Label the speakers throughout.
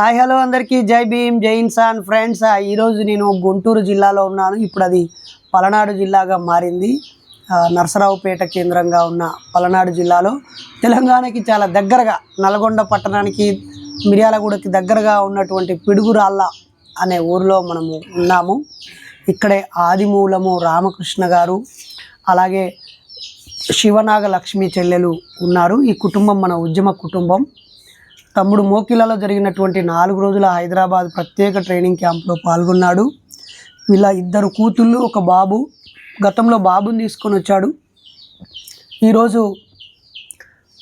Speaker 1: Hi hello అందరికీ. జై భీమ్ జై ఇన్సాన్ ఫ్రెండ్స్. ఆ, ఈరోజు నేను గుంటూరు జిల్లాలో ఉన్నాను. ఇప్పుడు అది పలనాడు జిల్లాగా మారింది. నరసరావుపేట కేంద్రంగా ఉన్న పలనాడు జిల్లాలో. తెలంగాణకి చాలా దగ్గరగా నల్గొండ పట్టణానికి మిర్యాలగూడకి దగ్గరగా ఉన్నటువంటి పిడుగురాళ్ళ అనే ఊరిలో మనము ఉన్నాము. ఇక్కడే ఆదిమూలము రామకృష్ణ గారు అలాగే శివనాగ లక్ష్మి చెల్లెలు ఉన్నారు. ఈ కుటుంబం మన ఉద్యమ కుటుంబం. తమ్ముడు మోకిలలో జరిగినటువంటి నాలుగు రోజుల హైదరాబాద్ ప్రత్యేక ట్రైనింగ్ క్యాంప్లో పాల్గొన్నాడు. వీళ్ళ ఇద్దరు కూతుళ్ళు ఒక బాబు గతంలో బాబుని తీసుకొని వచ్చాడు. ఈరోజు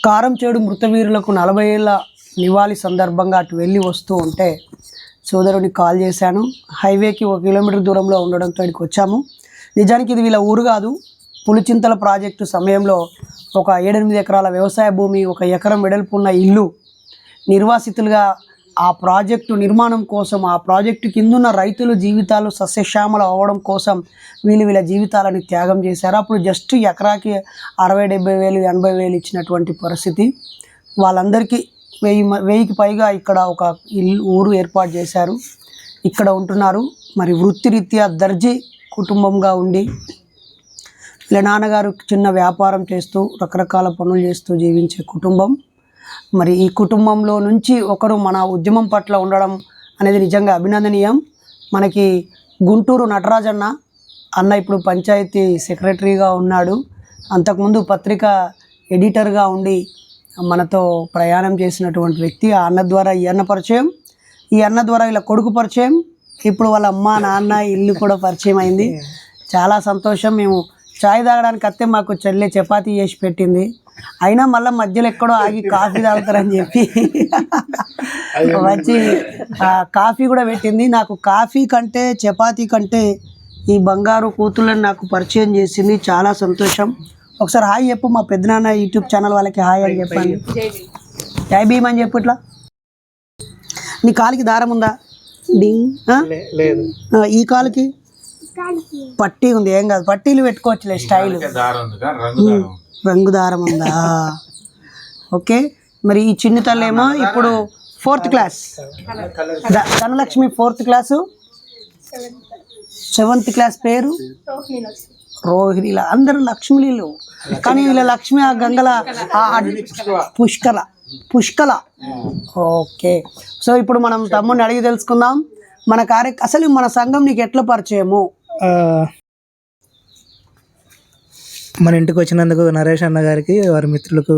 Speaker 1: కారంచేడు మృతవీరులకు నలభై ఏళ్ళ నివాళి సందర్భంగా అటు వెళ్ళి వస్తూ ఉంటే సోదరుడికి కాల్ చేశాను. హైవేకి ఒక కిలోమీటర్ దూరంలో ఉండడంతో ఇక్కడికి వచ్చాము. నిజానికి ఇది వీళ్ళ ఊరు కాదు. పులిచింతల ప్రాజెక్టు సమయంలో ఒక ఏడెనిమిది ఎకరాల వ్యవసాయ భూమి ఒక ఎకరం వెడల్పు ఉన్న ఇల్లు నిర్వాసితులుగా ఆ ప్రాజెక్టు నిర్మాణం కోసం ఆ ప్రాజెక్టు కిందున్న రైతుల జీవితాలు సస్యశ్యామలు అవ్వడం కోసం వీళ్ళు వీళ్ళ జీవితాలని త్యాగం చేశారు. అప్పుడు జస్ట్ ఎకరాకి అరవై డెబ్బై వేలు ఎనభై వేలు ఇచ్చినటువంటి పరిస్థితి. వాళ్ళందరికీ వెయ్యి వెయ్యికి పైగా ఇక్కడ ఒక ఇల్లు ఊరు ఏర్పాటు చేశారు. ఇక్కడ ఉంటున్నారు. మరి వృత్తిరీత్యా దర్జీ కుటుంబంగా ఉండి వీళ్ళ నాన్నగారు చిన్న వ్యాపారం చేస్తూ రకరకాల పనులు చేస్తూ జీవించే కుటుంబం. మరి ఈ కుటుంబంలో నుంచి ఒకరు మన ఉద్యమం పట్ల ఉండడం అనేది నిజంగా అభినందనీయం. మనకి గుంటూరు నటరాజన్న అన్న ఇప్పుడు పంచాయతీ సెక్రటరీగా ఉన్నాడు. అంతకుముందు పత్రిక ఎడిటర్గా ఉండి మనతో ప్రయాణం చేసినటువంటి వ్యక్తి. ఆ అన్న ద్వారా ఈ అన్న పరిచయం. ఈ అన్న ద్వారా వీళ్ళ కొడుకు పరిచయం. ఇప్పుడు వాళ్ళ అమ్మ నాన్న ఇల్లు కూడా పరిచయం అయింది. చాలా సంతోషం. మేము చాయ్ తాగడానికి అత్తే మాకు చెల్లె చపాతీ చేసి పెట్టింది. అయినా మళ్ళీ మధ్యలో ఎక్కడో ఆగి కాఫీ తాగుతారని చెప్పి వచ్చి ఆ, కాఫీ కూడా పెట్టింది. నాకు కాఫీ కంటే చపాతీ కంటే ఈ బంగారు కూతుళ్ళని నాకు పరిచయం చేసింది చాలా సంతోషం. ఒకసారి హాయ్ చెప్పు మా పెద్దనాన్న యూట్యూబ్ ఛానల్ వాళ్ళకి హాయ్ అని చెప్పండి. జై భీమ్ అని చెప్పు ఇట్లా. నీ కాలికి దారం ఉందా? డింగ్ ఆ?
Speaker 2: లేదు.
Speaker 1: ఆ, ఈ కాలుకి? పట్టీ ఉంది. ఏం కాదు పట్టీలు పెట్టుకోవచ్చులే స్టైల్. రంగు దారం ఉందా? ఓకే. మరి ఈ చిన్న తల్లేమో ఇప్పుడు fourth class. Dhanalakshmi fourth class. Seventh class పేరు? రోహిణిల. అందరూ లక్ష్మిలీలు. కానీ వీళ్ళ లక్ష్మి ఆ గంగల పుష్కల. పుష్కల. ఓకే. సో ఇప్పుడు మనం తమ్ముడిని అడిగి తెలుసుకుందాం. మన కార్య అసలు మన సంఘం నీకు ఎట్లా పరిచయము?
Speaker 2: మన ఇంటికి వచ్చినందుకు నరేష్ అన్న గారికి వారి మిత్రులకు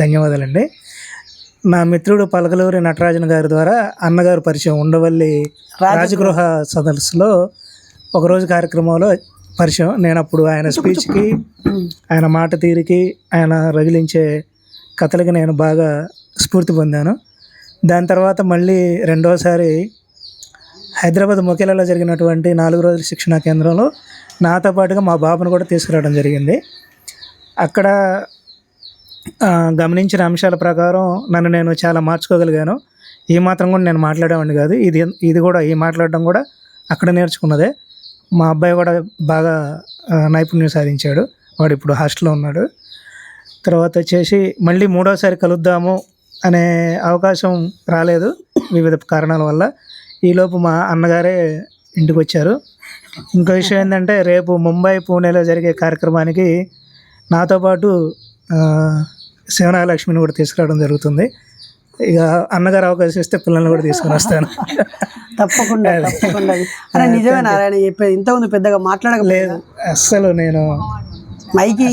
Speaker 2: ధన్యవాదాలండి. నా మిత్రుడు పలకలూరి నటరాజన్ గారి ద్వారా అన్నగారు పరిచయం ఉండవల్లి రాజగృహ సదస్సులో ఒకరోజు కార్యక్రమంలో పరిచయం. నేను అప్పుడు ఆయన స్పీచ్కి ఆయన మాట తీరికి ఆయన రగిలించే కథలకి నేను బాగా స్ఫూర్తి పొందాను. దాని తర్వాత మళ్ళీ రెండోసారి హైదరాబాద్ మొకేలలో జరిగినటువంటి నాలుగు రోజుల శిక్షణా కేంద్రంలో నాతో పాటుగా మా బాబును కూడా తీసుకురావడం జరిగింది. అక్కడ గమనించిన అంశాల ప్రకారం నన్ను నేను చాలా మార్చుకోగలిగాను. ఈ మాత్రం కూడా నేను మాట్లాడేవాడిని కాదు. ఇది ఇది కూడా ఈ మాట్లాడడం కూడా అక్కడ నేర్చుకున్నదే. మా అబ్బాయి కూడా బాగా నైపుణ్యం సాధించాడు. వాడు ఇప్పుడు హాస్టల్లో ఉన్నాడు. తర్వాత వచ్చేసి మళ్ళీ మూడోసారి కలుద్దాము అనే అవకాశం రాలేదు వివిధ కారణాల వల్ల. ఈలోపు మా అన్నగారే ఇంటికి వచ్చారు ఇంకో విషయం ఏంటంటే రేపు ముంబై పూణేలో జరిగే కార్యక్రమానికి నాతో పాటు శివనాగలక్ష్మిని కూడా తీసుకురావడం జరుగుతుంది. ఇక అన్నగారు అవకాశం ఇస్తే పిల్లల్ని కూడా తీసుకుని వస్తాను.
Speaker 1: తప్పకుండా తప్పకుండా. అరే నిజమే నారాయణ చెప్పేది ఇంత ఉంది పెద్దగా మాట్లాడకపోలేదు
Speaker 2: అస్సలు నేను
Speaker 1: మైకి?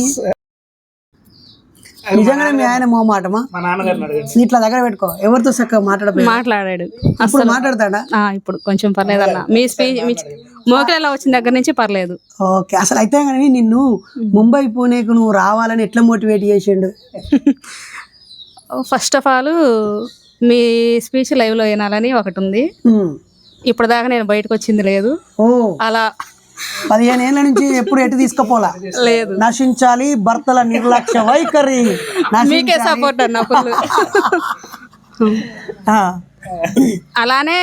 Speaker 1: నిజంగానే మీ ఆయన మోమాటమా
Speaker 2: మా నాన్నగారిని అడగండి.
Speaker 1: ఇట్లా దగ్గర పెట్టుకో. ఎవరితో చక్కగా మాట్లాడపోయి
Speaker 3: మాట్లాడాడు.
Speaker 1: అప్పుడు మాట్లాడతాడా?
Speaker 3: ఆ, ఇప్పుడు కొంచెం పర్లేదు అన్న మీ స్పీచ్ మీ మోకలలో వచ్చిన దగ్గర నుంచి పర్లేదు.
Speaker 1: ఓకే. అసలు అయితే కానీ నిన్ను ముంబై పూణేకు నువ్వు రావాలని ఎట్లా మోటివేట్ చేసిండు?
Speaker 3: ఫస్ట్ ఆఫ్ ఆల్ మీ స్పీచ్ లైవ్లో వినాలని ఒకటి ఉంది. ఇప్పుడు దాకా నేను బయటకు వచ్చింది లేదు.
Speaker 1: ఓ.
Speaker 3: అలా
Speaker 1: పదిహేను ఏళ్ళ నుంచి ఎప్పుడు ఎటు తీసుకుపోలా?
Speaker 3: లేదు.
Speaker 1: నశించాలి భర్తల నిర్లక్ష్య వైఖరి.
Speaker 3: మీకే సపోర్ట్ అన్న అలానే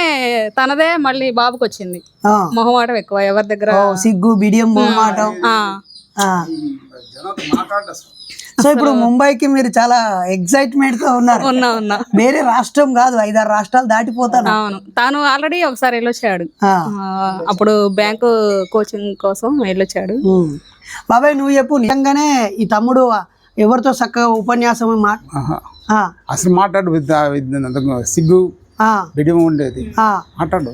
Speaker 3: తనదే మళ్ళీ బాబుకి వచ్చింది
Speaker 1: ఆ.
Speaker 3: మొహమాటం ఎక్కువ ఎవరి దగ్గర?
Speaker 1: ఓ, సిగ్గు బిడియం మొహమాటం.
Speaker 3: ఆ,
Speaker 1: ఆ. సో ఇప్పుడు ముంబైకి మీరు చాలా ఎక్సైట్మెంట్తో ఉన్నారు.
Speaker 3: ఉన్నా ఉన్నా.
Speaker 1: వేరే రాష్ట్రం కాదు ఐదారు రాష్ట్రాలు దాటిపోతాను.
Speaker 3: అవును. తాను ఆల్రెడీ ఒకసారి వెళ్ళొచ్చాడు. అప్పుడు బ్యాంకు కోచింగ్ కోసం వెళ్ళొచ్చాడు.
Speaker 1: బాబాయ్ నువ్వు చెప్పు. నిజంగానే ఈ తమ్ముడు ఎవరితో చక్కగా ఉపన్యాసం మా
Speaker 4: అసలు మాట్లాడు విద్య విద్య అంతకు సిగ్గు
Speaker 1: ఆ,
Speaker 4: బిడియం ఉండేది. మాట్లాడు.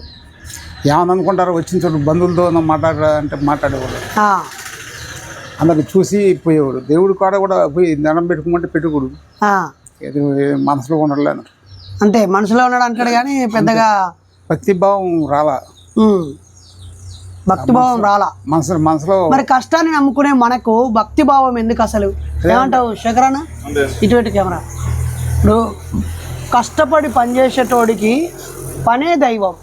Speaker 4: ఏమని అనుకుంటారు వచ్చిన చోటు బంధువులతో మాట్లాడరా అంటే అందరికి చూసి పోయేవాడు. దేవుడు కాడ కూడా పోయి దండం పెట్టుకోమంటే పెట్టుకోడు మనసులో ఉండలేను
Speaker 1: అంతే మనసులో ఉన్నాడు అంటాడు కానీ పెద్దగా
Speaker 4: భక్తి భావం రాలా.
Speaker 1: ఉమ్, భక్తిభావం రాలా.
Speaker 4: మనసు మనసులో
Speaker 1: మరి కష్టాన్ని నమ్ముకునే మనకు భక్తి భావం ఎందుకు అసలు? ఏమంటావు శేఖరాన ఇటువంటి కెమెరా. ఇప్పుడు కష్టపడి పనిచేసేటోడికి పనే దైవం.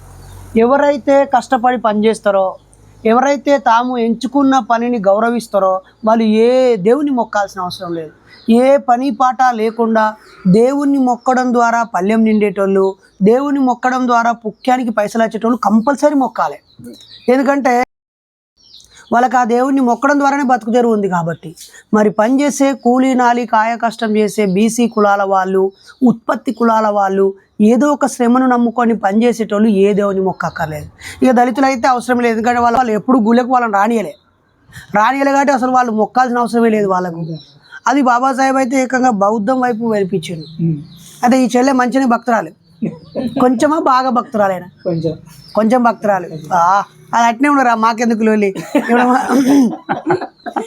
Speaker 1: ఎవరైతే కష్టపడి పనిచేస్తారో ఎవరైతే తాము ఎంచుకున్న పనిని గౌరవిస్తారో వాళ్ళు ఏ దేవుని మొక్కాల్సిన అవసరం లేదు. ఏ పని పాట లేకుండా దేవుణ్ణి మొక్కడం ద్వారా పల్లెం నిండేటోళ్ళు దేవుని మొక్కడం ద్వారా పుక్యానికి పైసలు వచ్చేటోళ్ళు కంపల్సరీ మొక్కాలి. ఎందుకంటే వాళ్ళకి ఆ దేవుణ్ణి మొక్కడం ద్వారానే బతుకు ఉంది కాబట్టి. మరి పనిచేసే కూలీ నాలి కాయ కష్టం చేసే బీసీ కులాల వాళ్ళు ఉత్పత్తి కులాల వాళ్ళు ఏదో ఒక శ్రమను నమ్ముకొని పనిచేసేటోళ్ళు ఏ దేవుని మొక్కక్కర్లేదు. ఇక దళితులు అయితే అవసరం లేదు. ఎందుకంటే వాళ్ళ వాళ్ళు ఎప్పుడు గుళ్ళకు వాళ్ళని రానియలే. రానియలే కాబట్టి అసలు వాళ్ళు మొక్కాల్సిన అవసరమే లేదు వాళ్ళకు. అది బాబాసాహెబ్ అయితే ఏకంగా బౌద్ధం వైపు వెళ్ళిపించాడు అయితే ఈ చెల్లె మంచిగా భక్తురాలు. కొంచెమా బాగా భక్తురాలేనా?
Speaker 2: కొంచెం.
Speaker 1: కొంచెం భక్తురాలు. అది అట్నే ఉండరా? మాకెందుకు లోలి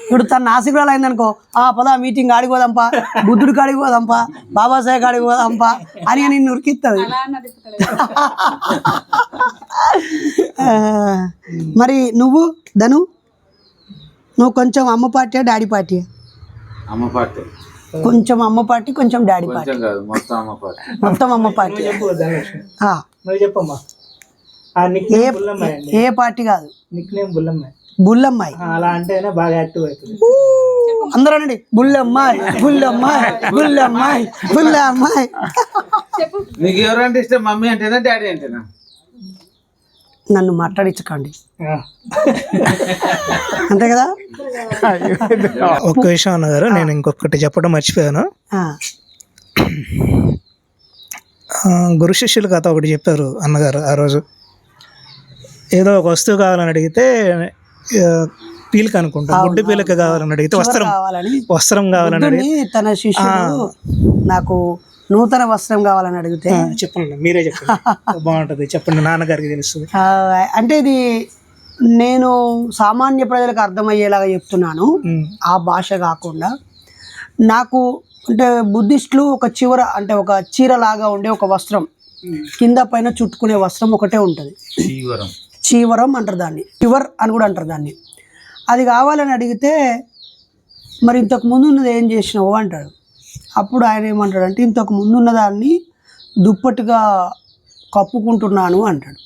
Speaker 1: ఇప్పుడు తన నాసికురాలు అయిందనుకో ఆ పదా మీటింగ్ ఆడికి పోదాంపా బుద్ధుడి కాడికి పోదాంపా బాబాసాహెబ్ కాడికి పోదాంపా అని నిన్ను ఉరికిస్తుంది మరి నువ్వు ధను నువ్వు కొంచెం అమ్మ పార్టీ డాడీ పార్టీ
Speaker 5: అమ్మ పార్టీ.
Speaker 1: కొంచెం అమ్మ పార్టీ కొంచెం డాడీ పార్టీ.
Speaker 5: కొంచెం కాదు మొత్తం అమ్మ పార్టీ.
Speaker 1: మొత్తం అమ్మ పార్టీ.
Speaker 2: చెప్పు ధనలక్ష్మి
Speaker 1: ఆ,
Speaker 2: నువ్వు చెప్పమ్మా. ఆ నిక్
Speaker 1: ఏ పార్టీ కాదు.
Speaker 2: నిక్ నేమ్ బుల్లమ్మాయి
Speaker 1: బుల్లమ్మాయి.
Speaker 2: అలా అంటేనే బాగా యాక్టివ్ అవుతుంది.
Speaker 1: అందరూ అనండి బుల్లమ్మాయి బుల్లమ్మాయి బుల్లమ్మాయి బుల్లమ్మాయి.
Speaker 5: నీకు ఎవరంటే ఇష్టం? మమ్మీ అంటేనా డాడీ అంటేనా?
Speaker 1: నన్ను మాట్లాడించకండి. అంతే కదా?
Speaker 2: ఒక్క విషయం అన్నగారు నేను ఇంకొకటి చెప్పడం మర్చిపోయాను. గురు శిష్యులు కథ ఒకటి చెప్పారు అన్నగారు ఆ రోజు. ఏదో ఒక వస్తువు కావాలని అడిగితే పీలిక అనుకుంటా. గుడ్డి పీలిక కావాలని అడిగితే వస్త్రం.
Speaker 1: కావాలని.
Speaker 2: వస్త్రం కావాలని
Speaker 1: తన శిష్యుడు నాకు నూతన వస్త్రం కావాలని అడిగితే
Speaker 2: చెప్పండి మీరే చెప్పండి. బాగుంటుంది చెప్పండి నాన్నగారికి తెలుస్తుంది.
Speaker 1: అంటే ఇది నేను సామాన్య ప్రజలకు అర్థమయ్యేలాగా చెప్తున్నాను. ఆ భాష కాకుండా నాకు అంటే బుద్ధిస్టులు ఒక చివర అంటే ఒక చీరలాగా ఉండే ఒక వస్త్రం కింద పైన చుట్టుకునే వస్త్రం ఒకటే ఉంటుంది.
Speaker 5: చీవరం
Speaker 1: అంటారు దాన్ని. చివర్ అని కూడా అంటారు దాన్ని. అది కావాలని అడిగితే మరి ఇంతకు ముందు ఉన్నది ఏం చేసినావు అంటాడు. అప్పుడు ఆయన ఏమంటాడంటే ఇంతకు ముందున్న దాన్ని దుప్పటిగా కప్పుకుంటున్నాను అంటాడు.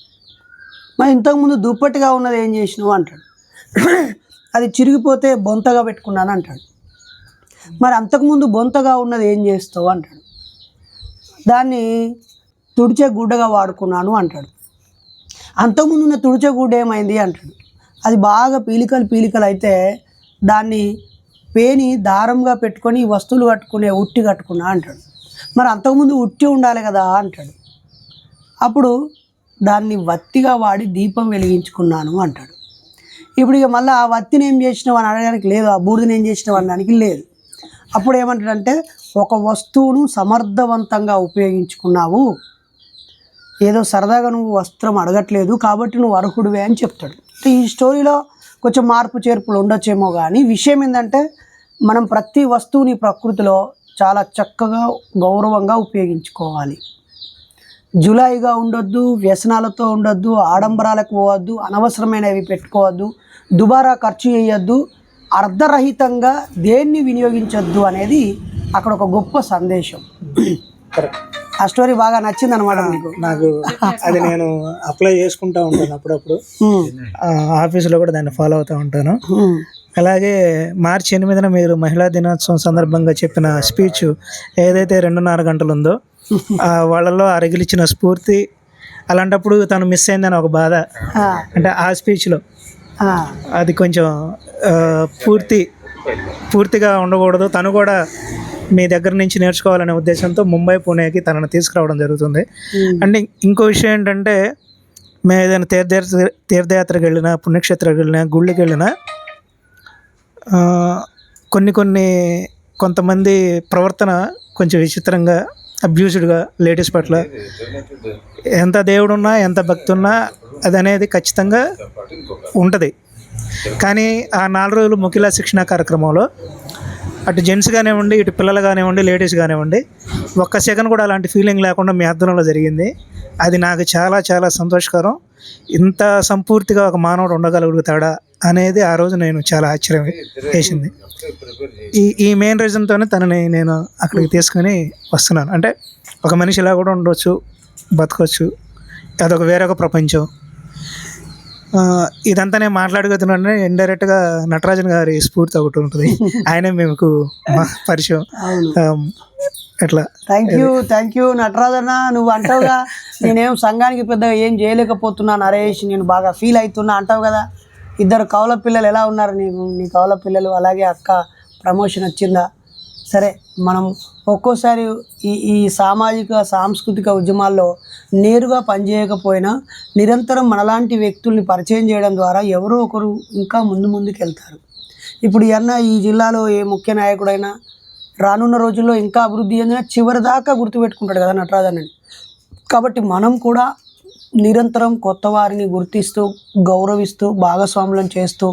Speaker 1: మరి ఇంతకుముందు దుప్పటిగా ఉన్నది ఏం చేసినావు అంటాడు. అది చిరిగిపోతే బొంతగా పెట్టుకున్నాను అంటాడు. మరి అంతకుముందు బొంతగా ఉన్నది ఏం చేస్తావు అంటాడు. దాన్ని తుడిచే గుడ్డగా వాడుకున్నాను అంటాడు. అంతకుముందు ఉన్న తుడిచే ఏమైంది అంటాడు. అది బాగా పీలికలు పీలికలు అయితే దాన్ని పేని దారంగా పెట్టుకొని వస్తువులు కట్టుకునే ఉట్టి కట్టుకున్నా అంటాడు. మరి అంతకుముందు ఉట్టి ఉండాలి కదా అంటాడు. అప్పుడు దాన్ని వత్తిగా వాడి దీపం వెలిగించుకున్నాను అంటాడు. ఇప్పుడు ఇక మళ్ళీ ఆ వత్తిని ఏం చేసినావు అని అడగడానికి లేదు ఆ బూడిదని ఏం చేసినావు అనడానికి లేదు. అప్పుడు ఏమంటాడంటే ఒక వస్తువును సమర్థవంతంగా ఉపయోగించుకున్నావు. ఏదో సరదాగా నువ్వు వస్త్రం అడగట్లేదు కాబట్టి నువ్వు అర్హుడివే అని చెప్తాడు. ఈ స్టోరీలో కొంచెం మార్పు చేర్పులు ఉండొచ్చేమో కానీ విషయం ఏంటంటే మనం ప్రతి వస్తువుని ప్రకృతిలో చాలా చక్కగా గౌరవంగా ఉపయోగించుకోవాలి. జులాయిగా ఉండొద్దు వ్యసనాలతో ఉండొద్దు ఆడంబరాలకు పోవద్దు అనవసరమైనవి పెట్టుకోవద్దు దుబారా ఖర్చు చేయొద్దు అర్ధరహితంగా దేన్ని వినియోగించొద్దు అనేది అక్కడ ఒక గొప్ప సందేశం.
Speaker 2: కరెక్ట్
Speaker 1: ఆ స్టోరీ బాగా నచ్చింది అనమాట
Speaker 2: నాకు అది నేను అప్లై చేసుకుంటా ఉంటాను అప్పుడప్పుడు. ఆఫీసులో కూడా దాన్ని ఫాలో అవుతూ ఉంటాను. అలాగే మార్చి ఎనిమిదిన మీరు మహిళా దినోత్సవం సందర్భంగా చెప్పిన స్పీచ్ ఏదైతే రెండున్నర గంటలు ఉందో వాళ్ళలో అరగిలిచిన స్ఫూర్తి అలాంటప్పుడు తను మిస్ అయిందని ఒక బాధ. అంటే ఆ స్పీచ్లో అది కొంచెం పూర్తి పూర్తిగా ఉండకూడదు. తను కూడా మీ దగ్గర నుంచి నేర్చుకోవాలనే ఉద్దేశంతో ముంబై పూణేకి తనను తీసుకురావడం జరుగుతుంది. అండ్ ఇంకో విషయం ఏంటంటే మేము ఏదైనా తీర్థయాత్ర తీర్థయాత్రకు వెళ్ళినా పుణ్యక్షేత్రకు వెళ్ళినా గుళ్ళకి వెళ్ళినా కొన్ని కొన్ని కొంతమంది ప్రవర్తన కొంచెం విచిత్రంగా అబ్యూస్డ్గా లేడీస్ పట్ల ఎంత దేవుడున్నా ఎంత భక్తి ఉన్నా అది అనేది ఖచ్చితంగా ఉంటుంది. కానీ ఆ నాలుగు రోజులు ముఖిలా శిక్షణ కార్యక్రమంలో అటు జెంట్స్ కానివ్వండి ఇటు పిల్లలు కానివ్వండి లేడీస్ కానివ్వండి ఒక్క సెకండ్ కూడా అలాంటి ఫీలింగ్ లేకుండా మీ అర్థంలో జరిగింది. అది నాకు చాలా చాలా సంతోషకరం. ఇంత సంపూర్తిగా ఒక మానవుడు ఉండగలుగుతాడా అనేది ఆ రోజు నేను చాలా ఆశ్చర్యం వేసింది. ఈ ఈ మెయిన్ రీజన్తోనే తనని నేను అక్కడికి తీసుకొని వస్తున్నాను. అంటే ఒక మనిషి ఇలా కూడా ఉండొచ్చు బతకొచ్చు అదొక వేరొక ప్రపంచం. ఇదంతా నేను మాట్లాడుకుతున్నాను ఇండైరెక్ట్గా నటరాజన్ గారి స్ఫూర్తి ఒకటి ఉంటుంది. ఆయనే మీకు మా పరిచయం. ఎట్లా?
Speaker 1: థ్యాంక్ యూ థ్యాంక్ యూ నటరాజన్న. నువ్వు అంటావుగా నేనేం సంఘానికి పెద్దగా ఏం చేయలేకపోతున్నా నరేష్ నేను బాగా ఫీల్ అవుతున్నా అంటావు కదా. ఇద్దరు కవల పిల్లలు ఎలా ఉన్నారు నీకు? నీ కవల పిల్లలు అలాగే అక్క ప్రమోషన్ వచ్చిందా? సరే మనం ఒక్కోసారి ఈ ఈ సామాజిక సాంస్కృతిక ఉద్యమాల్లో నేరుగా పనిచేయకపోయినా నిరంతరం మనలాంటి వ్యక్తుల్ని పరిచయం చేయడం ద్వారా ఎవరో ఒకరు ఇంకా ముందు ముందుకు వెళ్తారు ఇప్పుడు ఎన్న అన్న ఈ జిల్లాలో ఏ ముఖ్య నాయకుడైనా రానున్న రోజుల్లో ఇంకా అభివృద్ధి చెందిన చివరి దాకా గుర్తుపెట్టుకుంటాడు కదా నటరాజన్ కాబట్టి మనం కూడా నిరంతరం కొత్త వారిని గుర్తిస్తూ గౌరవిస్తూ భాగస్వాములను చేస్తూ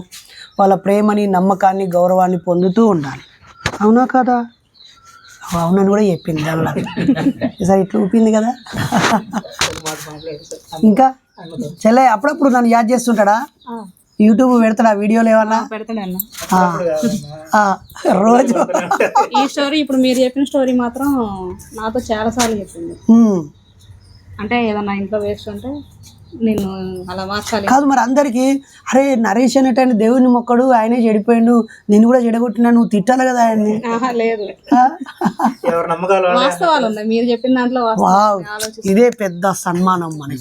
Speaker 1: వాళ్ళ ప్రేమని నమ్మకాన్ని గౌరవాన్ని పొందుతూ ఉండాలి. అవునా కదా? అవునని కూడా చెప్పింది దానిలో. ఈసారి ఇట్లా ఊపింది కదా? ఇంకా చెల్లె అప్పుడప్పుడు నన్ను యాద్ చేస్తుంటాడా? యూట్యూబ్ పెడతాడా వీడియోలు ఏమన్నా? రోజు.
Speaker 3: ఈ స్టోరీ ఇప్పుడు మీరు చెప్పిన స్టోరీ మాత్రం నాతో చాలా సార్లు చెప్పింది. అంటే ఏదన్నా ఇంట్లో వేస్ట్ ఉంటే నేను అలా మార్చాలి.
Speaker 1: కాదు మరి అందరికి అరే నరేష్ అనేటైన దేవుని మొక్కడు ఆయనే చెడిపోయిండు నేను కూడా చెడగొట్టినా నువ్వు తిట్టాలి కదా ఆయన్ని?
Speaker 3: ఆహా, లేదు. వాస్తవాలు ఉన్నాయి. మీరు చెప్పిన దాంట్లో
Speaker 1: ఇదే పెద్ద సన్మానం మనకి.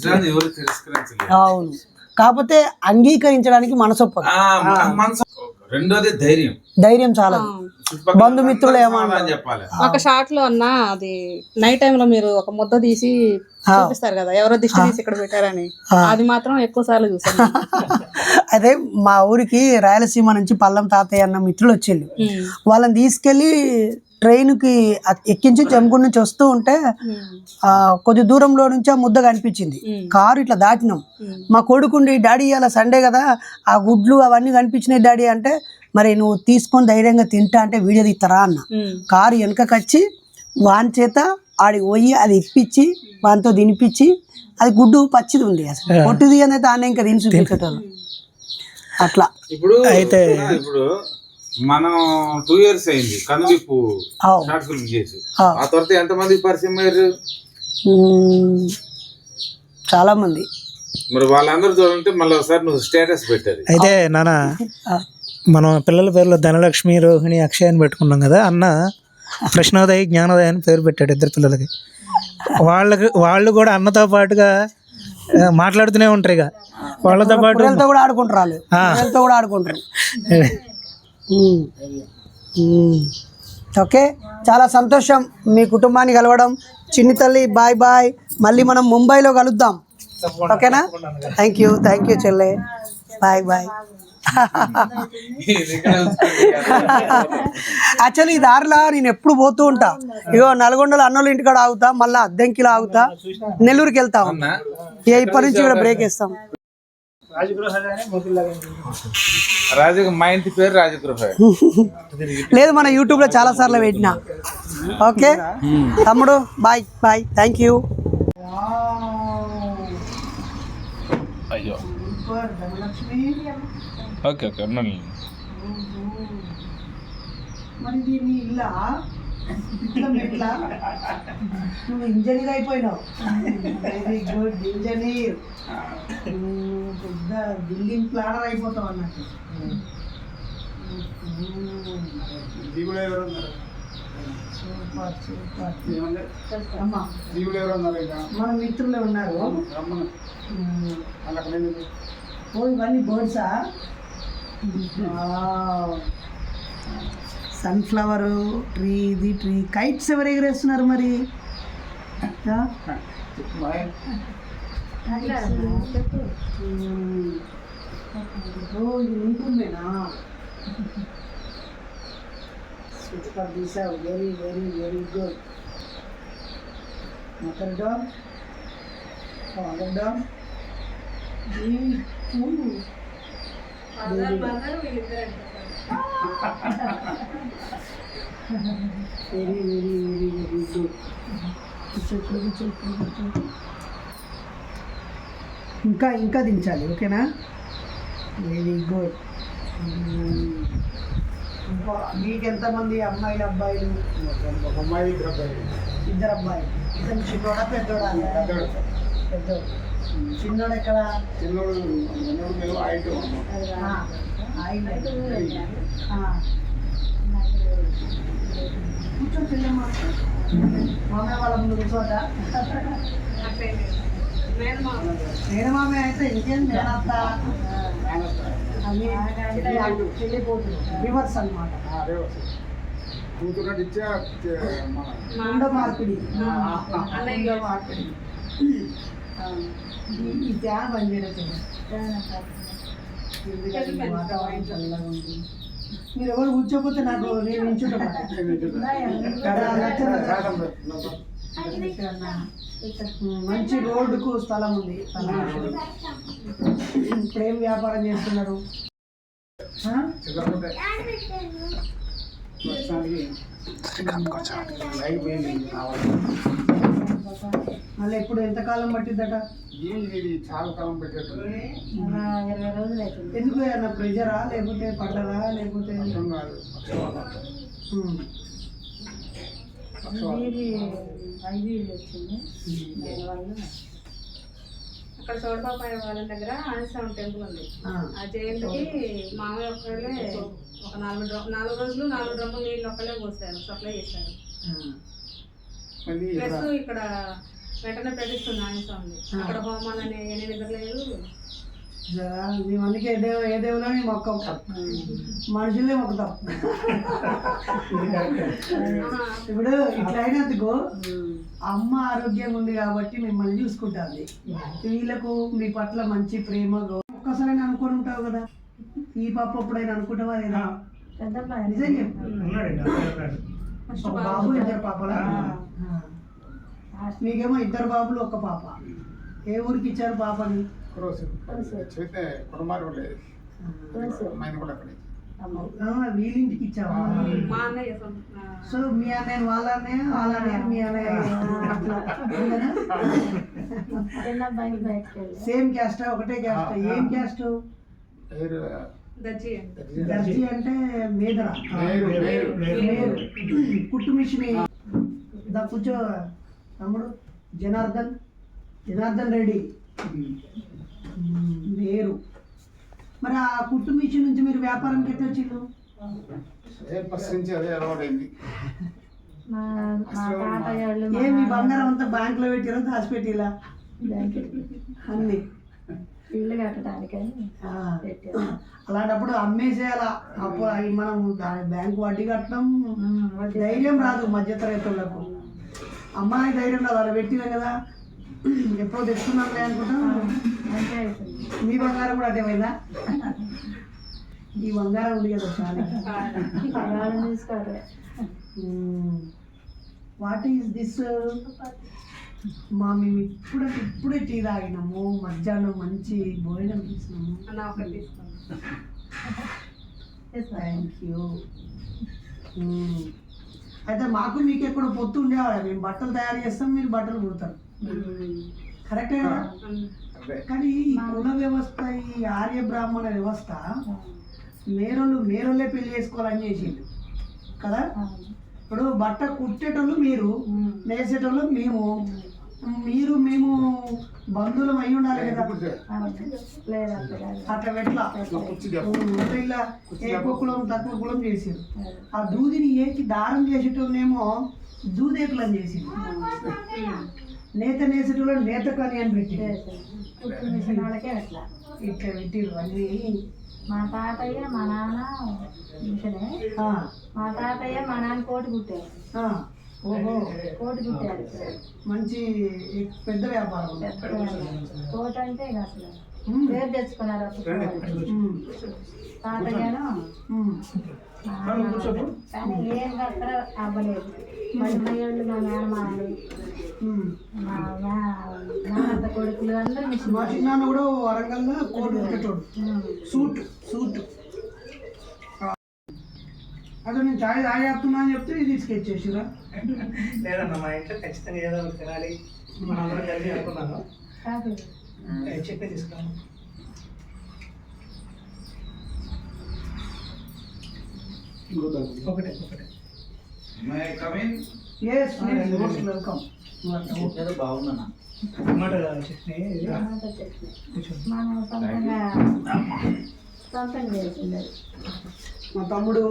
Speaker 1: అవును. కాకపోతే అంగీకరించడానికి మనసొప్పదు.
Speaker 5: ఆ, మన- మనసు రెండోది ధైర్యం.
Speaker 1: ధైర్యం చాలా బంధుమిత్రులు ఏమన్నా?
Speaker 5: చెప్పాలి.
Speaker 3: ఒక షార్ట్లో అన్న అది నైట్ టైం లో మీరు ఒక ముద్ద తీసి చూపిస్తారు కదా ఎవరో దిష్టి తీసి ఇక్కడ పెట్టారని. అది మాత్రం ఎక్కువ సార్లు చూసాను
Speaker 1: అదే మా ఊరికి రాయలసీమ నుంచి పల్లం తాతయ్య అన్న మిత్రులు వచ్చిండు వాళ్ళని తీసుకెళ్ళి ట్రైన్కి ఎక్కించి జమ్గుడి నుంచి వస్తూ ఉంటే ఆ, కొద్ది దూరంలో నుంచి ఆ ముద్ద కనిపించింది. కారు ఇట్లా దాటినాం. మా కొడుకుండి డాడీ ఇవాళ సండే కదా ఆ గుడ్లు అవన్నీ కనిపించినాయి డాడీ అంటే మరి నువ్వు తీసుకొని ధైర్యంగా తింటా అంటే వీడియో తీస్తారా అన్న. కారు వెనకకొచ్చి వాని చేత ఆడికి పోయి అది ఇప్పించి వానితో తినిపించి అది గుడ్డు పచ్చిది ఉంది అసలు పొట్టిది అని అయితే ఆయన ఇంకా తిని చూపించేటోళ్ళు. అట్లా.
Speaker 5: ఇప్పుడు
Speaker 2: అయితే-
Speaker 5: ఇప్పుడు మనం టూ ఇయర్స్ అయింది కనువిప్పు
Speaker 1: అవు.
Speaker 5: షార్ట్ ఫిల్మ్ చేసి.
Speaker 1: అవు.
Speaker 5: ఆ తర్వాత ఎంతమంది పరిచయం అయ్యారు.
Speaker 1: చాలా మంది
Speaker 5: మరి వాళ్ళందరూ చూడంటే మళ్ళీ ఒకసారి నువ్వు స్టేటస్ పెట్టారు
Speaker 2: అయితే నాన్న
Speaker 1: ఆ,
Speaker 2: మనం పిల్లల పేర్లో ధనలక్ష్మి రోహిణి అక్షయ్ అని పెట్టుకున్నాం కదా అన్న ప్రశ్నోదయ్ జ్ఞానోదయ్ అని పేరు పెట్టాడు ఇద్దరు పిల్లలకి. వాళ్ళకి వాళ్ళు కూడా అన్నతో పాటుగా మాట్లాడుతూనే ఉంటారు ఇక. వాళ్ళతో పాటు
Speaker 1: కూడా ఆడుకుంటారు వాళ్ళు. కూడా ఆడుకుంటారు. ఓకే. చాలా సంతోషం మీ కుటుంబాన్ని కలవడం. చిన్ని తల్లి బాయ్ బాయ్. మళ్ళీ మనం ముంబైలో కలుద్దాం. ఓకేనా? థ్యాంక్ యూ థ్యాంక్ యూ చెల్లె. బాయ్ బాయ్ యాక్చువల్లీ ఈ దారిలో నేను ఎప్పుడు పోతూ ఉంటా. ఇగో నల్గొండలో అన్నోళ్ళ ఇంటికాడ ఆగుతా మళ్ళీ అద్దెంకిలో ఆగుతా నెల్లూరుకి వెళ్తాం ఇక ఇప్పటి నుంచి కూడా బ్రేక్ వేస్తాం
Speaker 5: రాజు మా ఇంటి పేరు రాజగృహ.
Speaker 1: లేదు మన యూట్యూబ్లో చాలా సార్లు పెట్టినా. ఓకే? తమ్ముడు బాయ్ బాయ్ థ్యాంక్ యూ
Speaker 5: అయ్యో. ఓకే ఓకే
Speaker 1: మరి దీన్ని ఇల్లా ఇట్లా నువ్వు ఇంజనీర్ అయిపోయినావు. వెరీ గుడ్ ఇంజనీర్ పెద్ద బిల్డింగ్ ప్లానర్ అయిపోతావు అన్నట్టు. Super super. అమ్మా. మన మిత్రులే ఉన్నారు. ఓ ఇవన్నీ బర్డ్సా సన్ఫ్లవర్ ట్రీ ఇది ట్రీ. కైట్స్ ఎవరు ఎగరేస్తున్నారు మరి? Super very very very good. Mother dog father dog. Very very very very good కూర్చో కూర్చో ఇంకా ఇంకా దించాలి ఓకేనా? వెరీ గుడ్ ఇంకా మీకు ఎంతమంది అమ్మాయిలు అబ్బాయిలు?
Speaker 4: ఒక అమ్మాయి ఇద్దరు అబ్బాయి
Speaker 1: ఇద్దరు అబ్బాయిలు. ఇతను చిన్నోడా పెద్దోడా.
Speaker 4: పెద్దోడు
Speaker 1: చిన్నోడు ఎక్కడ?
Speaker 4: చిన్నోడు మేము ఐదు.
Speaker 1: కూర్చో చెల్లెమ్మ. మామయ్య వాళ్ళ ముందు కూర్చోదా నేను మామయ్య అయితే ఇంకేం చెల్లిపోతుంది రివర్స్ అనమాట
Speaker 4: కూతురు ఇచ్చా
Speaker 1: మార్పిడి. మార్పిడి. ఈ- ఫ్యాన్ బంద్ చేయలేదు ఎందుకంటే ఈ వాతావరణం చల్లగా ఉంది మీరు ఎవరు కూర్చోకపోతే నాకు నేను మంచి రోడ్డుకు స్థలం ఉంది. ఇప్పుడు ఏం వ్యాపారం చేస్తున్నారు?
Speaker 4: పోయింది కావాలి.
Speaker 1: మళ్ళీ ఎప్పుడు ఎంతకాలం పట్టిద్దట?
Speaker 4: చాలా కాలం పెట్టేట్టు
Speaker 1: ఎందుకు ఏమన్నా ప్రెజరా లేకపోతే పడ్డదా లేకపోతే.
Speaker 3: అక్కడ చోడపాపాయ వాళ్ళ దగ్గర ఆంజనేయ టెంపుల్ ఉంది.
Speaker 1: ఆ.
Speaker 3: జయంతికి మామయ్య ఒక్కళ్ళే ఒక నాలుగు నాలుగు రోజులు నాలుగు డ్రమ్ములు నీళ్ళు ఒక్కలే పోసారు సప్లై చేశారు.
Speaker 4: మళ్ళీ
Speaker 3: ప్లస్
Speaker 4: ఇక్కడ
Speaker 3: వెంటనే ఆంజనేయ ఉంది అక్కడ హోమాలని ఎన్ని నిద్రలేదు
Speaker 1: జరా, మేము అందుకే ఏ దేవు ఏ దేవులో మొక్కం. మనుషులే మొక్కుతాం. ఇప్పుడు ఇట్లా అయినందుకు అమ్మ ఆరోగ్యంగా ఉంది కాబట్టి మిమ్మల్ని చూసుకుంటుంది. వీళ్ళకు మీ పట్ల మంచి ప్రేమ గౌరవం ఒక్కసారైనా అనుకొని ఉంటావు కదా. ఈ పాప ఎప్పుడైనా అనుకుంటావా లేదా? నిజం చెప్పు ఒక బాబు ఇద్దరు పాపలా? మీకేమో ఇద్దరు బాబులు ఒక పాప. ఏ ఊరికి ఇచ్చారు పాపని? వీళ్ళింటికి ఇచ్చావా? సో మీ అన్నయ్య వాళ్ళ అన్నయ్య? వాళ్ళ అన్నయ్య మీ అన్నయ్య? Same caste? ఒకటే క్యాస్ట్? ఏం క్యాస్ట్?
Speaker 3: దర్జీ.
Speaker 1: అంటే మేదరా. కుట్టు మిషన్. కూర్చో తమ్ముడు. జనార్దన్. జనార్దన్ రెడ్డి. మేరు. మరి ఆ కుట్టు మిషన్ నుంచి మీరు వ్యాపారంకి ఎట్లా వచ్చిండు
Speaker 4: ఏ ఫస్ట్ నుంచి అదే అలవాటైంది.
Speaker 1: ఏ మీ బంగారం అంతా బ్యాంక్లో పెట్టిరా దాచిపెట్టిలా అన్ని.
Speaker 6: ఇల్లు కట్టడానికని
Speaker 1: ఆ. అలాంటప్పుడు అమ్మేసేయాలా అప్పుడు అవి మనం బ్యాంక్ వడ్డీ కట్టడం ధైర్యం రాదు మధ్యతరగతులకు. అమ్మాయి ధైర్యం రాదు అలా పెట్టినాం కదా. ఎప్పుడో తెచ్చుకున్నాంలే అనుకుంటాం. మీ బంగారం కూడా పోయిందా? ఈ బంగారం ఉంది కదా చాలా.
Speaker 6: తీసుకోవాలి.
Speaker 1: వాట్ ఈస్ దిస్ మా మేము ఇప్పుడే ఇప్పుడే టీ తాగినాము మధ్యాహ్నం మంచి భోజనం చేసినాము.
Speaker 3: అన్న ఒకటి తీసుకోండి
Speaker 1: థ్యాంక్ యూ అయితే మాకు మీకు ఎక్కడ పొత్తు ఉండేవాడు మేము బట్టలు తయారు చేస్తాం మీరు బట్టలు కుడతారు. కరెక్టే కదా? కానీ ఈ కుల వ్యవస్థ ఈ ఆర్య బ్రాహ్మణ వ్యవస్థ మేరోళ్ళు మేరోళ్ళే పెళ్ళి చేసుకోవాలని చేసిండు. కదా? ఇప్పుడు బట్ట కుట్టేటోళ్ళు మీరు నేసేటోళ్ళు మేము. మీరు మేము బంధువులం అయి ఉండాలి కదా.
Speaker 6: లేదు అట్లా
Speaker 1: పెట్లా ఇలా ఎక్కువ కులం తక్కువ కులం చేసారు ఆ దూదిని ఏకి దారం చేసేటోళ్ళేమో దూదేకులం చేసింది నేత నేసటిలో నేత కానీ అని పెట్టి ఇట్లా పెట్టిరు అన్ని.
Speaker 6: మా తాతయ్య మా నాన్న
Speaker 1: ఆ,
Speaker 6: మా తాతయ్య మా నాన్న కోటి కుట్టారు
Speaker 1: ఆ, ఓహో
Speaker 6: కోటి కుట్టారు
Speaker 1: మంచి పెద్ద వ్యాపారం.
Speaker 6: కోటి అంటే ఇక అసలు పేరు తెచ్చుకున్నారు తాతయ్యను కానీ ఏం అవ్వలేదు. మా నాన్న కొడుకులు అందరూ మిషన్
Speaker 1: మా చిన్నాన్న కూడా వరంగల్లో కోటు ఉరికేటోడు సూట్ సూట్. అదే నేను చాయ్ తాగేస్తున్నా అని చెప్తే ఇది స్కెచ్ చేసిరా
Speaker 2: లేదన్న మా ఇంట్లో ఖచ్చితంగా ఏదో తినాలి. మనం అందరం కలిసి అనుకున్నాను. చట్నీ తీసుకున్నాను ఒకటే ఒకటే.
Speaker 1: ఎస్ ప్లీజ్ మోస్ట్ వెల్కమ్
Speaker 5: బాగుందన్నా.
Speaker 2: టమాటా చట్నీ ఇది.
Speaker 6: టమాటా చట్నీ
Speaker 2: కొంచెం
Speaker 6: మనం సొంతంగా సొంతంగా చేసింది
Speaker 1: మా తమ్ముడు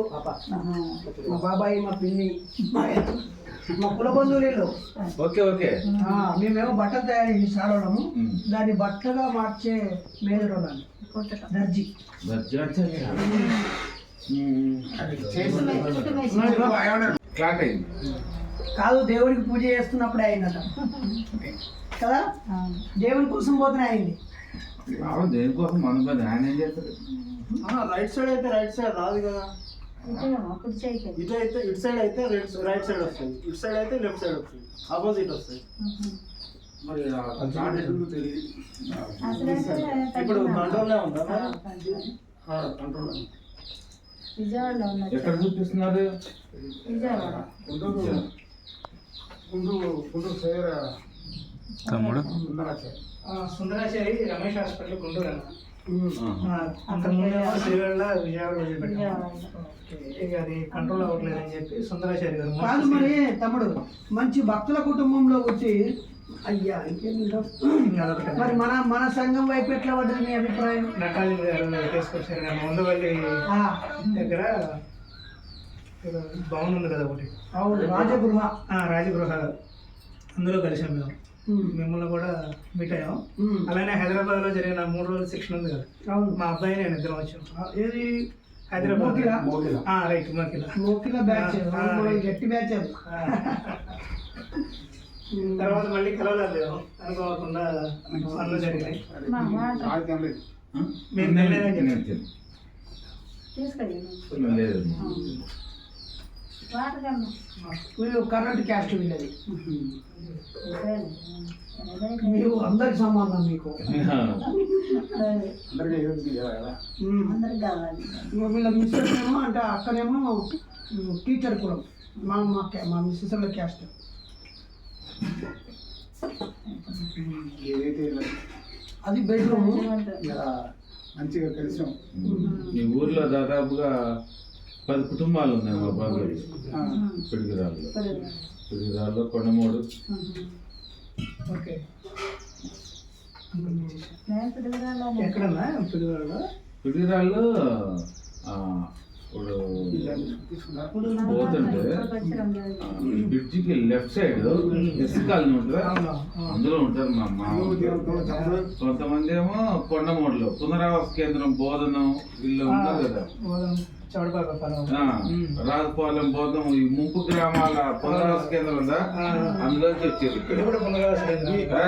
Speaker 1: మా బాబాయ్ మా పిన్ని మా మా కుల బంధువులు.
Speaker 5: Okay okay.
Speaker 1: మేమేమో బట్టలు తయారు చేసి సారవడము
Speaker 5: ఉమ్.
Speaker 1: దాన్ని బట్టలుగా మార్చే మేదరోళ్ళని దర్జీ.
Speaker 5: అయింది
Speaker 1: కాదు దేవుడికి పూజ చేస్తున్నప్పుడే అయిందట. కదా? దేవుని కోసం పోతేనే అయింది.
Speaker 5: దేనికోసం మన పని ఆయన ఏం చేస్తారు
Speaker 7: రైట్ సైడ్ అయితే రైట్ సైడ్ రాదు కదా. ఇటు అయితే ఇటు సైడ్ అయితే రైట్ సైడ్ వస్తుంది. ఇటు సైడ్ అయితే లెఫ్ట్ సైడ్ వస్తుంది. ఆపోజిట్ వస్తుంది.
Speaker 5: మరి
Speaker 7: ఇప్పుడు కంట్రోల్లో ఉందా
Speaker 4: కంట్రోల్
Speaker 6: విజయవాడలో ఉన్నది.
Speaker 5: ఎక్కడ చూపిస్తున్నారు?
Speaker 6: విజయవాడ.
Speaker 4: గుంటూరు. గుంటూరు గుంటూరు సేర
Speaker 5: తమ్ముడు?
Speaker 2: సుందరాచారి రమేష్ హాస్పిటల్ గుంటూరు అన్న అంతకుముందు శ్రీవేళ్ళ విజయవాడ. ఇక అది కంట్రోల్ అవ్వట్లేదని చెప్పి సుందరాచారి గారు
Speaker 1: కాదు మరి తమ్ముడు మంచి భక్తుల కుటుంబంలో వచ్చి అయ్యా. మరి మన మన సంఘం వైపు ఎట్లా పడ్డది మీ అభిప్రాయం?
Speaker 2: నటాలి తీసుకొచ్చారు ఉండవల్లి
Speaker 1: ఆ,
Speaker 2: దగ్గర భవన్ ఉంది కదా ఒకటి.
Speaker 1: అవును రాజగృహ.
Speaker 2: రాజగృహ. అందులో కలిసాం మేము. మిమ్మల్ని కూడా మీట్ అయ్యాం. అలానే హైదరాబాద్లో జరిగిన మూడు రోజుల శిక్షణ ఉంది కదా. మా అబ్బాయి నేను ఇద్దరం వచ్చాం.
Speaker 1: ఏది?
Speaker 2: హైదరాబాద్. రైట్ మోకిలా.
Speaker 1: మోకిల బ్యాచ్. గట్టి బ్యాచ్.
Speaker 2: తర్వాత మళ్ళీ కలవలేదు. అనుకోకుండా పనులు
Speaker 4: లేదు.
Speaker 2: మేము వెళ్ళలేదని
Speaker 1: వీళ్ళు కరెంట్ క్యాస్ట్ వీళ్ళది మీరు అందరికి సంబంధం మీకు. వీళ్ళ మిస్సెస్ ఏమో అంటే అక్కనేమో టీచర్ కులం. మా మా మా మిస్సెస్ క్యాస్ట్.
Speaker 4: ఏదైతే
Speaker 1: అది బెడ్రూమ్
Speaker 4: మంచిగా కలిసాం.
Speaker 5: ఈ ఊర్లో దాదాపుగా పది కుటుంబాలు ఉన్నాయి మా బాబాయ్. పిడిగిరాల్లో పిడిగిరాల్లో కొండమూడు.
Speaker 2: ఓకే. ఎక్కడన్నా?
Speaker 5: పిడిగిరాల్లో ఆ, ఇప్పుడు పోతుంటే బ్రిడ్జికి లెఫ్ట్ సైడ్ ఎస్ కాలనీ ఉంటుందా? అందులో ఉంటారు మా మా కొంతమంది ఏమో కొండమూడులో. పునరావాస కేంద్రం బోధనం వీళ్ళు ఉన్నారు కదా. రాజపాలెం బోధం ఈ ముంపు గ్రామాల పునరావాస కేంద్రం ఉందా? అందులోంచి వచ్చారు ఇక్కడ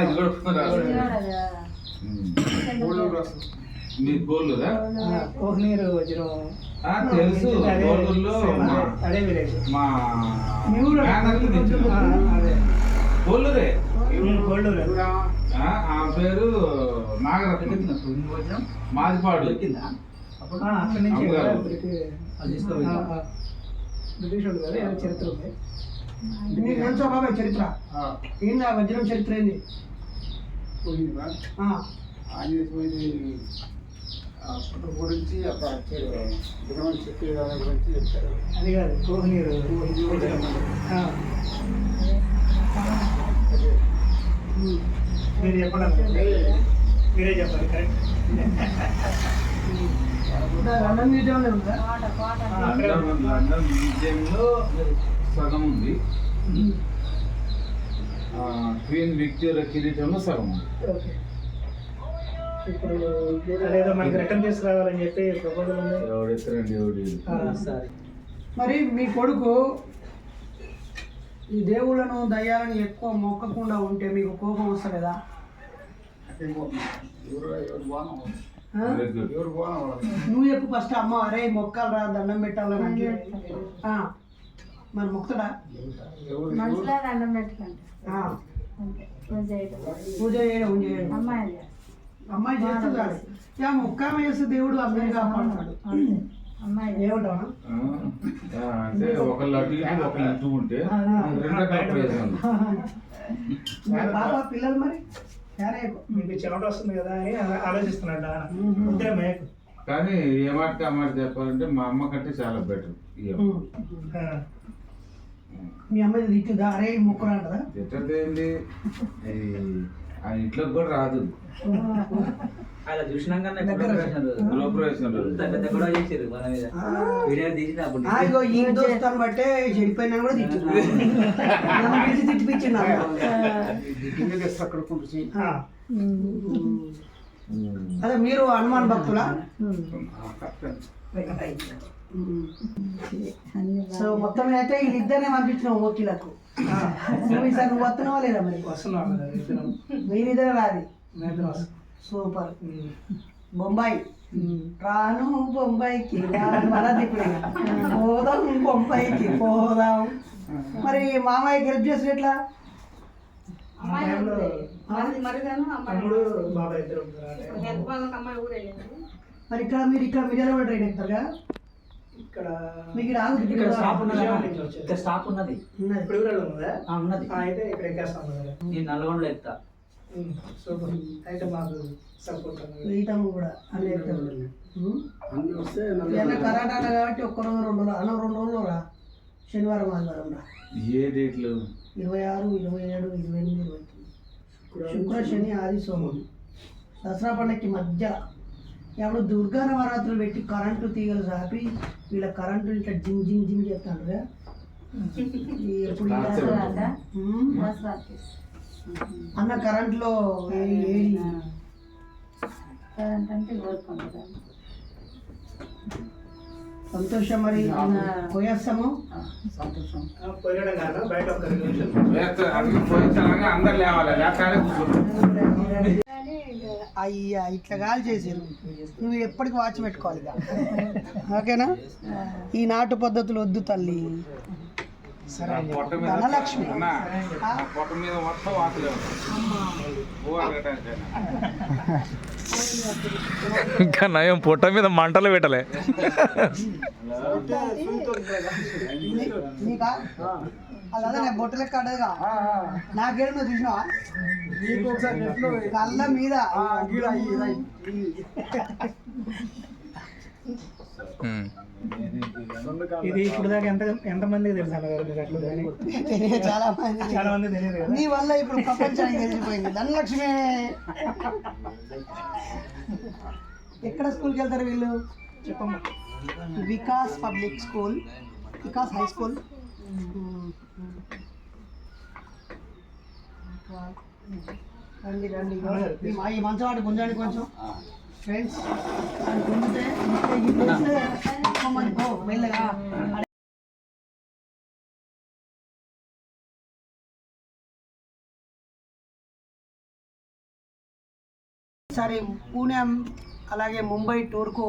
Speaker 2: ఇది కూడా పునరావాస కేంద్రం.
Speaker 5: ఆ, ఇది కూడా పునరావాస
Speaker 6: విజయవాడ
Speaker 5: ఉమ్.
Speaker 4: ఊళ్ళో అసలు
Speaker 5: మీ కోళ్ళుదా
Speaker 2: కోహినీరు వజ్రం
Speaker 5: ఆ, తెలుసు మా
Speaker 2: అదే- విలేజ్
Speaker 5: మా మేనర్లు
Speaker 2: అదే
Speaker 5: కోళ్ళురే
Speaker 2: కోళ్ళూరు
Speaker 5: ఆ, ఆ పేరు నాగరత్నం మాదిపాడు.
Speaker 2: ఆ, అక్కడి నుంచి. బ్రిటిష్ వాళ్ళు కదా చరిత్ర ఉంది?
Speaker 1: మీకు తెలుసా బాబాయ్ చరిత్ర? ఏంది ఆ వజ్రం చరిత్ర ఏంది?
Speaker 4: పోయిందా ఫోటో గురించి అక్కడ చెప్పే దాని గురించి చెప్తారు
Speaker 2: అది కాదు కోహినీరు. మీరు చెప్పండి మీరే చెప్పాలి కరెక్ట్
Speaker 1: లండన్ మ్యూజియంలో ఉందా.
Speaker 5: లండన్ మ్యూజియంలో సగం ఉంది క్వీన్ విక్టోరియా కిరీటంలో సగం ఉంది.
Speaker 2: ఓకే. ఇప్పుడు అదేదో మనకి రిటర్న్ తీసుకురావాలని చెప్పి ప్రపోజల్ ఉంది.
Speaker 5: ఎవడెత్తరండి ఎవడు
Speaker 2: ఆ,
Speaker 1: మరి మీ కొడుకు ఈ దేవుళ్ళను దయ్యాలను ఎక్కువ మొక్కకుండా ఉంటే మీకు కోపం వస్తలేదా? ఆ?
Speaker 4: ఎవరు బాగా
Speaker 1: నువ్వు చెప్పు ఫస్ట్ అమ్మ అరే మొక్కలు రా దండం పెట్టాలని అంటే. ఆ, మరి మొక్కుతాడా?
Speaker 4: ఎవరు
Speaker 6: మనసులో దండం పెట్టుకుంటా పూజ చేయడం
Speaker 1: పూజ చేయడం. చేయడం
Speaker 6: అమ్మాయి
Speaker 1: చేస్తుందా యా మొక్క వేస్తే దేవుడు అందరినీ కాపాడుతాడు.
Speaker 6: అమ్మాయి
Speaker 5: అంటే ఒకళ్ళు అటు ఇటు ఒకళ్ళు ఇటు ఉంటే రెండు రకాల
Speaker 1: పాప పిల్లలు మరి?
Speaker 2: మీకు చెమట వస్తుంది కదా అని ఆలోచిస్తున్నాడు. ముద్రే మేకు
Speaker 5: కానీ ఏ మాట ఆ మాట చెప్పాలంటే మా అమ్మ కంటే చాలా బెటర్
Speaker 1: మీ అమ్మాయి తిట్టుదా అరే మొక్కరా అంటదా?
Speaker 5: తిట్టదేంటి ఆ ఇంట్లోకి కూడా రాదు.
Speaker 8: అలా చూసినాక
Speaker 1: ఈ దోస్తాను బట్టే చెడిపోయినా కూడా తిట్టిపించిన
Speaker 4: అక్కడ కూర్చి
Speaker 1: అదే మీరు హనుమాన్ భక్తులా? సో మొత్తం అయితే వీళ్ళిద్దరినే పంపించినావు ఓకిలకు నువ్వు ఈసారి నువ్వు వస్తున్నావా లేదా మరి. మీరిద్దరే రాది. సూపర్. బొంబాయి. రాను బొంబాయికి మళ్ళా ఇప్పుడు. పోదాం బొంబాయికి పోదాం. మరి మామయ్యకి హెల్ప్ చేసిన ఎట్లా?
Speaker 3: మరి వెళ్ళింది
Speaker 1: మరి ఇక్కడ మీరు ఇక్కడ మిర్యాల ట్రైన్ ఎక్కుతారుగా?
Speaker 2: ఇక్కడ
Speaker 1: మీకు రాదు
Speaker 8: ఇక్కడ స్టాప్ ఉన్నది.
Speaker 2: ఇక్కడ
Speaker 8: స్టాప్ ఉన్నది.
Speaker 2: ఇప్పుడు అయితే ఇక్కడ ఎక్కేస్తాం
Speaker 8: నేను నల్గొండలో
Speaker 2: సూపర్. అయితే మాకు సపోర్ట్
Speaker 1: కూడా అన్నీ.
Speaker 4: అన్ని వస్తే
Speaker 1: కాబట్టి ఒక్క రోజు రెండు రోజులు అన్న రెండు రోజులు రా. శనివారం ఆదివారం రా.
Speaker 5: ఏ డేట్లు
Speaker 1: ఇరవై ఆరు ఇరవై ఏడు ఇరవై ఎనిమిది ఇరవై తొమ్మిది. శుక్ర శని ఆది సోమం దసరా పండగకి మధ్య ఎప్పుడు దుర్గా నవరాత్రులు పెట్టి కరెంటు తీగలు చాపి వీళ్ళ కరెంటు ఇట్లా జిమ్ జిమ్ జిమ్ చేస్తాడు ఎప్పుడు ఈ
Speaker 5: రాత్రి
Speaker 1: దసరా? ఉమ్.
Speaker 6: దసరాకి
Speaker 1: అన్న కరెంట్లో సంతోషం మరి? పోయేస్తాము.
Speaker 4: సంతోషం.
Speaker 2: పోయడం కాదు బయట
Speaker 5: అందరూ లేవాలి
Speaker 1: అయ్యా ఇట్లా గాలి చేసారు నువ్వు ఎప్పటికి వాచ్ పెట్టుకోవాలి ఓకేనా? ఈ నాటు పద్ధతులు వద్దు తల్లి. ధనలక్ష్మి.
Speaker 9: ఇంకా నయం పొట్ట మీద మంటలు పెట్టలే.
Speaker 1: నేను బొట్టు లెక్క అడగా నాకేడు నువ్వు చూసినావా?
Speaker 4: నీకు ఒకసారి
Speaker 1: కళ్ళ మీద.
Speaker 4: ఇది
Speaker 2: ఇది. ఇప్పుడు దాకా ఎంత ఎంత మందికి తెలుసు అన్నగారు
Speaker 1: చాలా మంది.
Speaker 2: చాలా మంది తెలియదు
Speaker 1: నీ వల్ల ఇప్పుడు ప్రపంచానికి తెలిసిపోయింది ధనలక్ష్మి. ఎక్కడ స్కూల్కి వెళ్తారు వీళ్ళు?
Speaker 2: చెప్పమ్మా.
Speaker 1: Vikas public school. Vikas high school. రండి రండి ఈ మంచవాడు గుంజండి కొంచెం ఫ్రెండ్స్ గుంజితే మమ్మల్ని పో మెల్లగా సరే పూణే అలాగే ముంబై టూర్కు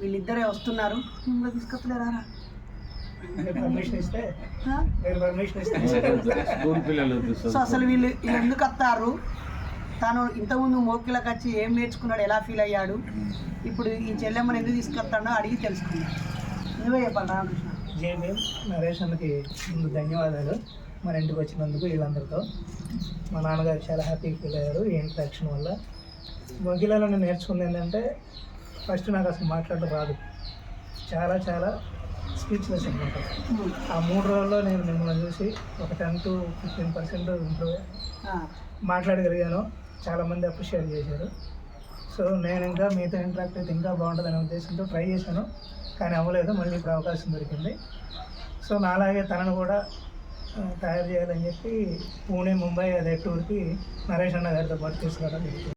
Speaker 1: వీళ్ళిద్దరే వస్తున్నారు. ముంబై తీసుకొస్తలేరా? సో అసలు వీళ్ళు వీళ్ళు ఎందుకు వస్తారు తను ఇంతకుముందు మోకిలకు వచ్చి ఏం నేర్చుకున్నాడు ఎలా ఫీల్ అయ్యాడు? ఇప్పుడు ఈ చెల్లెమ్మని ఎందుకు తీసుకొస్తాడో అడిగి తెలుసుకున్నాడు నువ్వే చెప్పాలి రామకృష్ణ.
Speaker 2: జేబీ నరేష్ అన్నకి ముందు ధన్యవాదాలు. మన ఇంటికి వచ్చినందుకు వీళ్ళందరితో. మా నాన్నగారు చాలా హ్యాపీగా ఫీల్ అయ్యారు ఈ ఇంట్రాక్షన్ వల్ల. మొగిలలో నేను నేర్చుకుంది ఏంటంటే ఫస్ట్ నాకు అసలు మాట్లాడడం రాదు. చాలా చాలా స్పీచ్లెస్ అనమాట ఆ మూడు రోజుల్లో నేను మిమ్మల్ని చూసి ఒక ten to fifteen percent improve మాట్లాడగలిగాను. చాలామంది అప్రిషియేట్ చేశారు. సో నేను ఇంకా మీతో ఇంటరాక్ట్ అయితే ఇంకా బాగుంటుందనే ఉద్దేశంతో ట్రై చేశాను. కానీ అవ్వలేదు. మళ్ళీ ఇప్పుడు అవకాశం దొరికింది. సో నాలాగే తనను కూడా తయారు చేయాలని చెప్పి పూణే ముంబై అదే టూర్కి నరేష్ అన్న గారితో పాటు తీసుకురావడం జరిగింది.